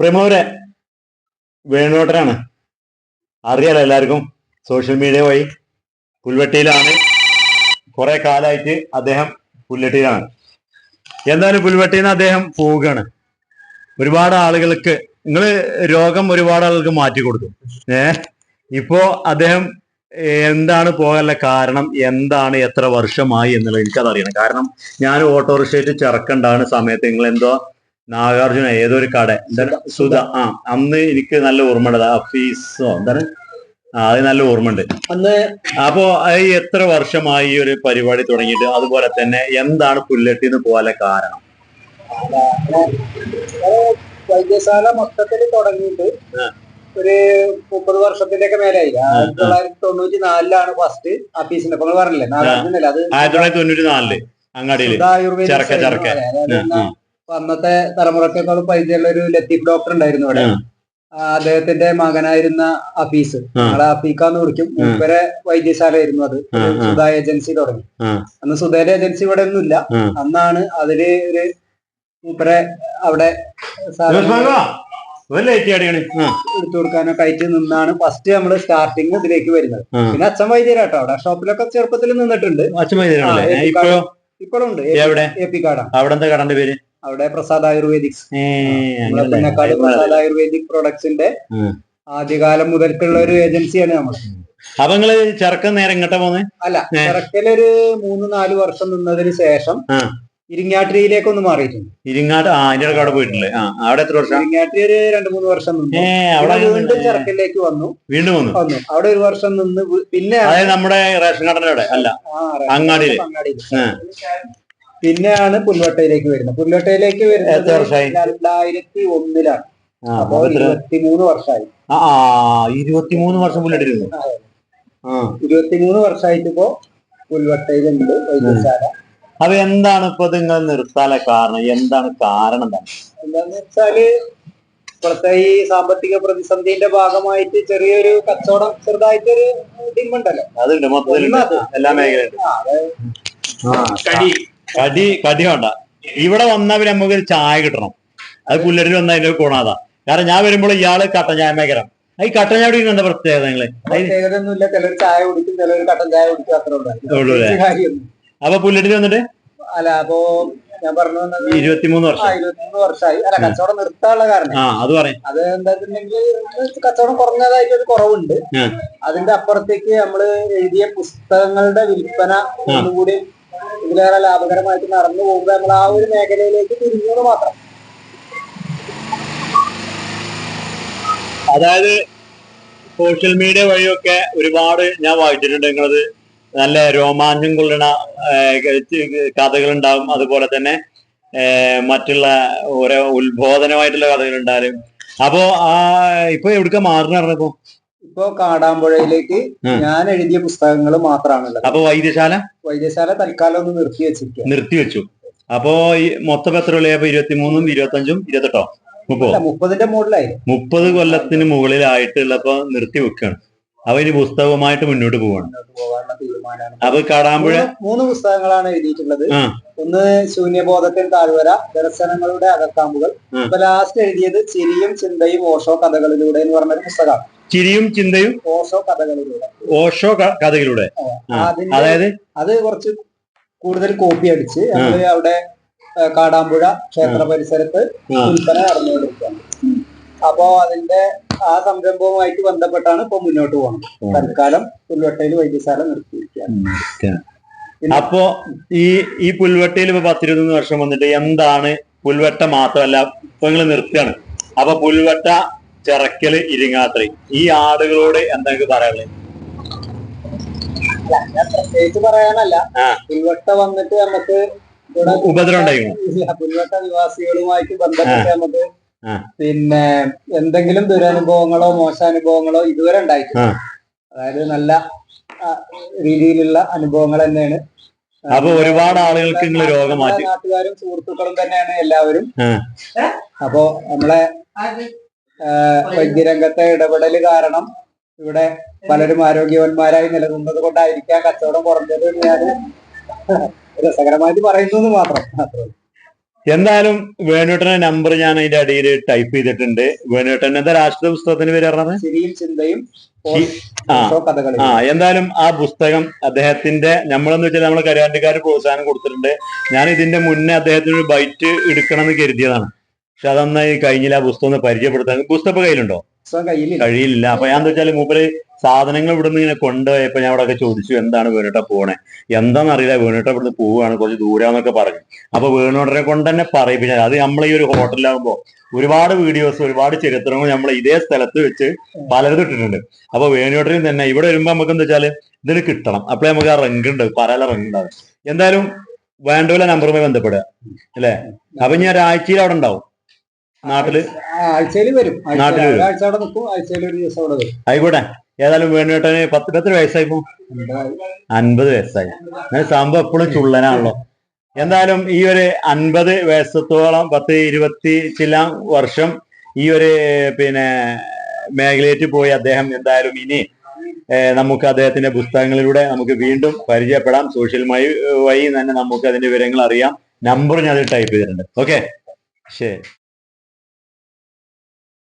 പ്രിയമുള്ളവരെ വേണുവേട്ടനാണ്. അറിയാലോ എല്ലാവർക്കും സോഷ്യൽ മീഡിയ വഴി പുൽവെട്ടിയിലാണ്. കുറെ കാലമായിട്ട് അദ്ദേഹം പുൽവെട്ടിയിലാണ്. എന്തായാലും പുൽവെട്ടിയിൽ നിന്ന് അദ്ദേഹം പോവുകയാണ്. ഒരുപാട് ആളുകൾക്ക് നിങ്ങൾ രോഗം ഒരുപാട് ആളുകൾക്ക് മാറ്റി കൊടുത്തു. ഏ ഇപ്പോ അദ്ദേഹം എന്താണ് പോകാനുള്ള കാരണം എന്താണ് എത്ര വർഷമായി എന്നുള്ളത് എനിക്കത് അറിയണം കാരണം ഞാൻ ഓട്ടോറിക്ഷയിട്ട് ചെറുക്കണ്ടാണ് സമയത്ത് നിങ്ങൾ എന്തോ നാഗാർജുന ഏതൊരു കട? എന്താണ്? സുധ. ആ അന്ന് എനിക്ക് നല്ല ഓർമ്മയുണ്ട്. അഫീസോ എന്താണ്? ആ അത് നല്ല ഓർമ്മയുണ്ട്. അന്ന് അപ്പോ ഈ എത്ര വർഷമായി ഒരു പരിപാടി തുടങ്ങിയിട്ട്? അതുപോലെ തന്നെ എന്താണ് പുല്ലട്ടിന്ന് പോലെ കാരണം? വൈദ്യശാല മൊത്തത്തിൽ തുടങ്ങിയിട്ട് ഒരു മുപ്പത് വർഷത്തിന്റെ ഒക്കെ മേലായി. ആയിരത്തി തൊള്ളായിരത്തി തൊണ്ണൂറ്റി നാലിലാണ് ഫസ്റ്റ് അഫീസിന്റെ പറഞ്ഞില്ലേ? നാഗാർജുനല്ല? അത് ആയിരത്തി തൊള്ളായിരത്തി തൊണ്ണൂറ്റി നാലിൽ അങ്ങാടിയിൽ സുധാ എന്നാ അന്നത്തെ തലമുറക്കേക്കാളും പരിചയമുള്ള ഒരു ലത്തീഫ് ഡോക്ടർ ഉണ്ടായിരുന്നു. ആ, അദ്ദേഹത്തിന്റെ മകനായിരുന്ന അഫീസ് ആ. ഞങ്ങളെ അഫീക്കാന്ന് വിളിക്കും. മൂപ്പരെ വൈദ്യശാല ആയിരുന്നു അത്. സുധാ ഏജൻസി തുടങ്ങി. അന്ന് സുധയുടെ ഏജൻസി ഇവിടെ ഒന്നുമില്ല. ഇല്ല അന്നാണ് അതിൽ ഒരു മൂപ്പരെ അവിടെ എടുത്തു കൊടുക്കാനൊക്കെ ആയിട്ട് നിന്നാണ് ഫസ്റ്റ് നമ്മൾ സ്റ്റാർട്ടിങ് ഇതിലേക്ക് വരുന്നത്. പിന്നെ അച്ഛൻ വൈദ്യരാട്ടോ. അവിടെ ഷോപ്പിലൊക്കെ ചെറുപ്പത്തിൽ നിന്നിട്ടുണ്ട്. ഇപ്പോഴും? ഉണ്ട് എവിടെ? എ പി കാർഡാണ് അവിടെ എന്താ കടന്റെ പേര്? അവിടെ പ്രസാദ് ആയുർവേദിക്സ് അങ്ങനല്ലേ? പിന്നക്കാട് പ്രസാദ് ആയുർവേദിക് പ്രൊഡക്ട്സിന്റെ ആദ്യകാലം മുതൽക്കുള്ള ഒരു ഏജൻസിയാണ് നമ്മൾ അപ്പൊ നിങ്ങൾ ചെറുക്കൻ നേരെ ഇങ്ങോട്ട് പോന്നെ? അല്ല. ചെറുക്കലൊരു മൂന്ന് നാല് വർഷം നിന്നതിന് ശേഷം. ഇരിങ്ങാട്ടിരിയിലേക്ക് ഒന്ന് മാറിയിട്ടുണ്ട്. ഇരിങ്ങാട്ട് ആ അതിന്റെ ഇടയ്ക്ക് അവിടെ പോയിട്ടില്ലേ? ആ അവിടെ എത്ര വർഷം? ഇരിങ്ങാട്ടിരി ഒരു രണ്ട് മൂന്ന് വർഷം നിന്നു. അവിടെ വീണ്ടും ചെറുക്കലിലേക്ക് വന്നു. വീണ്ടും വന്നു? വന്നു. അവിടെ ഒരു വർഷം നിന്ന് പിന്നെ അതായത് നമ്മുടെ റേഷൻ കാർഡിന്റെ അവിടെ അല്ല അങ്ങാടിയിൽ. ആ. പിന്നെയാണ് പുൽവട്ടയിലേക്ക് വരുന്നത്. പുൽവട്ടയിലേക്ക് വരുന്നത്? രണ്ടായിരത്തി ഒന്നിലാണ്. അപ്പൊ? ഇരുപത്തിമൂന്ന് വർഷമായി. ആ ഇരുപത്തിമൂന്ന് വർഷം പുള്ളിട്ടിരുന്നു ആ ഇരുപത്തിമൂന്ന് വർഷമായിട്ട് ഇപ്പോ പുൽവട്ടയിലുണ്ട് വൈദ്യശാല. അപ്പൊ എന്താണ് ഇപ്പൊ നിങ്ങൾ നിർത്താല കാരണം? എന്താണ് കാരണം എന്താണ്? എന്താന്ന് വെച്ചാൽ ഇപ്പോഴത്തെ ഈ സാമ്പത്തിക പ്രതിസന്ധിന്റെ ഭാഗമായിട്ട് ചെറിയൊരു കച്ചവടം ചെറുതായിട്ടൊരു ഡിമുണ്ടല്ലോ അതുണ്ട്. മൊത്തത്തിൽ എല്ലാ മേഖലയിലും. കടി കടി വേണ്ട. ഇവിടെ വന്നാൽ പിന്നെ നമുക്ക് ഒരു ചായ കിട്ടണം. അത് പുല്ലരി വന്നാൽ അതിന്റെ ഗുണാതാ കാരണം ഞാൻ വരുമ്പോൾ ഇയാൾ കട്ടൻ ചായ മേഖല ഈ കട്ടൻ ചായ കുടിക്കുന്ന എന്താ പ്രത്യേകത നിങ്ങൾ? ചായ കുടിക്കും ചിലർ കട്ടൻ ചായ കുടിക്കും അത്ര അപ്പൊ പുല്ലരി വന്നിട്ട്? അല്ല അപ്പോ ഞാൻ പറഞ്ഞു ഇരുപത്തിമൂന്ന് വർഷം. ഇരുപത്തിമൂന്ന് വർഷമായി. അല്ല കച്ചവടം നിർത്താനുള്ള കാരണം. അത് പറയും. അത് എന്താ വെച്ചിട്ടുണ്ടെങ്കിൽ കച്ചവടം കുറഞ്ഞതായിട്ട് ഒരു കുറവുണ്ട്. അതിന്റെ അപ്പുറത്തേക്ക് നമ്മൾ എഴുതിയ പുസ്തകങ്ങളുടെ വിൽപ്പന ഒന്നുകൂടി ഇതിലേറെ ലാഭകരമായിട്ട് നടന്നു പോകുമ്പോൾ നമ്മൾ ആ ഒരു മേഖലയിലേക്ക് തിരിഞ്ഞത് മാത്രം. അതായത് സോഷ്യൽ മീഡിയ വഴിയൊക്കെ ഒരുപാട് ഞാൻ വായിച്ചിട്ടുണ്ട്. നിങ്ങളത് നല്ല രോമാഞ്ചം കൊള്ളുന്ന കഥകൾ ഉണ്ടാവും അതുപോലെ തന്നെ മറ്റുള്ള ഓരോ ഉത്ബോധനമായിട്ടുള്ള കഥകൾ ഉണ്ടാവും അപ്പോ ആ ഇപ്പൊ എവിടുക്ക മാറുന്ന പറഞ്ഞപ്പോ ഇപ്പോ കാടാമ്പുഴയിലേക്ക് ഞാൻ എഴുതിയ പുസ്തകങ്ങൾ മാത്രമാണുള്ളത്. അപ്പൊ വൈദ്യശാല? വൈദ്യശാല തൽക്കാലം ഒന്ന് നിർത്തി വെച്ചിരിക്കുക നിർത്തിവെച്ചു അപ്പോ ഈ മൊത്തം എത്ര കൊല്ലം ഇരുപത്തി മൂന്നും ഇരുപത്തിമൂന്നും ഇരുപത്തഞ്ചും ഇരുപത്തെട്ടോ? മുപ്പോ അല്ല മുപ്പതിന്റെ മുകളിലായി. മുപ്പത് കൊല്ലത്തിന് മുകളിലായിട്ടുള്ളപ്പോ നിർത്തി വെക്കുകയാണ് അപ്പൊ ഇനി പുസ്തകവുമായിട്ട് മുന്നോട്ട് പോവാണ്. അപ്പൊ കാടാമ്പുഴ മൂന്ന് പുസ്തകങ്ങളാണ് എഴുതിയിട്ടുള്ളത്. ഒന്ന് ശൂന്യബോധത്തിൽ താഴ്വര ദർശനങ്ങളുടെ അകക്കാമ്പുകൾ. ഇപ്പൊ ലാസ്റ്റ് എഴുതിയത് ചിരിയും ചിന്തയും ഓഷോ കഥകളിലൂടെ എന്ന് പറഞ്ഞൊരു പുസ്തകമാണ്. ചിരിയും ചിന്തയും ഓഷോ കഥകളിലൂടെ. ഓഷോ ക- കഥയിലൂടെ ആ, അതിന്റെ അതായത്? അത് കുറച്ച് കൂടുതൽ കോപ്പി അടിച്ച് നമ്മൾ അവിടെ കാടാമ്പുഴ ക്ഷേത്ര പരിസരത്ത്. വിൽപ്പന നടന്നുകൊണ്ടിരിക്കുക. അപ്പോ അതിന്റെ ആ സംരംഭവുമായിട്ട് ബന്ധപ്പെട്ടാണ് ഇപ്പൊ മുന്നോട്ട് പോകുന്നത്. തൽക്കാലം പുൽവട്ടയിൽ വൈദ്യശാല നിർത്തിയിരിക്കുക അപ്പോ ഈ ഈ പുൽവട്ടയിൽ ഇപ്പൊ പത്തിരുപത്തൊന്ന് വർഷം വന്നിട്ട് എന്താണ് പുൽവട്ട മാത്രമല്ല ഇപ്പൊ നിങ്ങൾ നിർത്തുകയാണ് അപ്പൊ പുൽവട്ട ചിറക്കൽ ഇരിങ്ങാത്രി. ഈ ആടുകളോട് എന്തൊക്കെ പറയാനുള്ളത് പ്രത്യേകിച്ച് പറയാനല്ല. പുൽവട്ട വന്നിട്ട് നമുക്ക് ഇവിടെ ഉപദ്രവം പുൽവട്ട നിവാസികളുമായിട്ട് ബന്ധപ്പെട്ട് നമുക്ക് പിന്നെ എന്തെങ്കിലും ദുരനുഭവങ്ങളോ മോശാനുഭവങ്ങളോ ഇതുവരെ ഉണ്ടായിട്ടില്ല. അതായത് നല്ല രീതിയിലുള്ള അനുഭവങ്ങൾ തന്നെയാണ്. അപ്പൊ ഒരുപാട് ആളുകൾക്ക് നിങ്ങൾ രോഗം മാറ്റി. നാട്ടുകാരും സുഹൃത്തുക്കളും തന്നെയാണ് എല്ലാവരും. അപ്പോ നമ്മളെ വൈദ്യരംഗത്തെ ഇടപെടൽ കാരണം ഇവിടെ പലരും ആരോഗ്യവന്മാരായി നിലനിന്നത് കൊണ്ടായിരിക്കാം കച്ചവടം കുറഞ്ഞത് ഞാൻ രസകരമായിട്ട് പറയുന്നു എന്ന് മാത്രം. എന്തായാലും വേണുട്ടന്റെ നമ്പർ ഞാൻ അതിന്റെ അടിയിൽ ടൈപ്പ് ചെയ്തിട്ടുണ്ട്. വേണുട്ടൻ എന്താ രാഷ്ട്രീയ പുസ്തകത്തിന് പേര് പറഞ്ഞത്? ചിന്തയും ആ. എന്തായാലും ആ പുസ്തകം അദ്ദേഹത്തിന്റെ നമ്മളെന്ന് വെച്ചാൽ നമ്മൾ കരുവാണ്ടിക്കാർ പ്രോത്സാഹനം കൊടുത്തിട്ടുണ്ട്. ഞാൻ ഇതിന്റെ മുന്നേ അദ്ദേഹത്തിന് ഒരു ബൈറ്റ് എടുക്കണം എന്ന് കരുതിയതാണ്. പക്ഷെ അതൊന്നായി കഴിഞ്ഞില്ല ആ പുസ്തകം ഒന്ന് പരിചയപ്പെടുത്താൻ. പുസ്തകം കയ്യിലുണ്ടോ കഴിയില്ല അപ്പൊ ഞാൻ എന്താ വെച്ചാൽ മൂപ്പര് സാധനങ്ങൾ ഇവിടുന്ന് ഇങ്ങനെ കൊണ്ടുപോയപ്പോ ഞാൻ അവിടെ ചോദിച്ചു എന്താണ് വേണുട്ട പോണേ? എന്താണെന്നറിയില്ല അറിയില്ല. വേണിട്ട ഇവിടുന്ന് പോവുകയാണ് കുറച്ച് ദൂരാന്നൊക്കെ പറഞ്ഞു. അപ്പൊ വേണുട്ടനെ കൊണ്ട് തന്നെ പറയിപ്പിച്ച അത് നമ്മൾ ഈ ഒരു ഹോട്ടലിലാകുമ്പോ ഒരുപാട് വീഡിയോസ് ഒരുപാട് ചരിത്രങ്ങൾ നമ്മൾ ഇതേ സ്ഥലത്ത് വെച്ച് പലരും ഇട്ടിട്ടുണ്ട്. അപ്പൊ വേണുട്ടനും തന്നെ ഇവിടെ വരുമ്പോ നമുക്ക് എന്താ വെച്ചാൽ ഇതിന് കിട്ടണം. അപ്പോഴേ നമുക്ക് ആ റങ്ക് ഉണ്ട്. പറയാനുള്ള റങ്ക് ഉണ്ടാവും എന്തായാലും വേണ്ടവല്ല നമ്പറുമായി ബന്ധപ്പെടുക. അല്ലേ? അപ്പൊ ഞാൻ ഒരാഴ്ചയിൽ അവിടെ ഉണ്ടാവും. നാട്ടിൽ? ആഴ്ചയിൽ വരും. ആഴ്ച- നാട്ടിൽ വരും. ഒരാഴ്ച അവിടെ നിൽക്കും ആഴ്ചയിൽ ഒരു ദിവസം അവിടെ വരും. ആയിക്കോട്ടെ. ഏതായാലും വേണുവേട്ടന് പത്ത് എത്ര എന്തായാലും അൻപത് വയസ്സായി. അങ്ങനെ സംഭവം എപ്പോഴും ചുള്ളനാണല്ലോ. എന്തായാലും ഈ ഒരു അൻപത് വയസ്സത്തോളം പത്ത് ഇരുപത്തി ചില വർഷം ഈ ഒരു പിന്നെ മേഖലയിൽ പോയി അദ്ദേഹം എന്തായാലും ഇനി ഏഹ്, നമുക്ക് അദ്ദേഹത്തിന്റെ പുസ്തകങ്ങളിലൂടെ നമുക്ക് വീണ്ടും പരിചയപ്പെടാം. സോഷ്യൽ മൈ വഴി തന്നെ നമുക്ക് അതിന്റെ വിവരങ്ങൾ അറിയാം. നമ്പർ ഞാൻ ടൈപ്പ് ചെയ്തിട്ടുണ്ട്. ഓക്കെ? ശരി.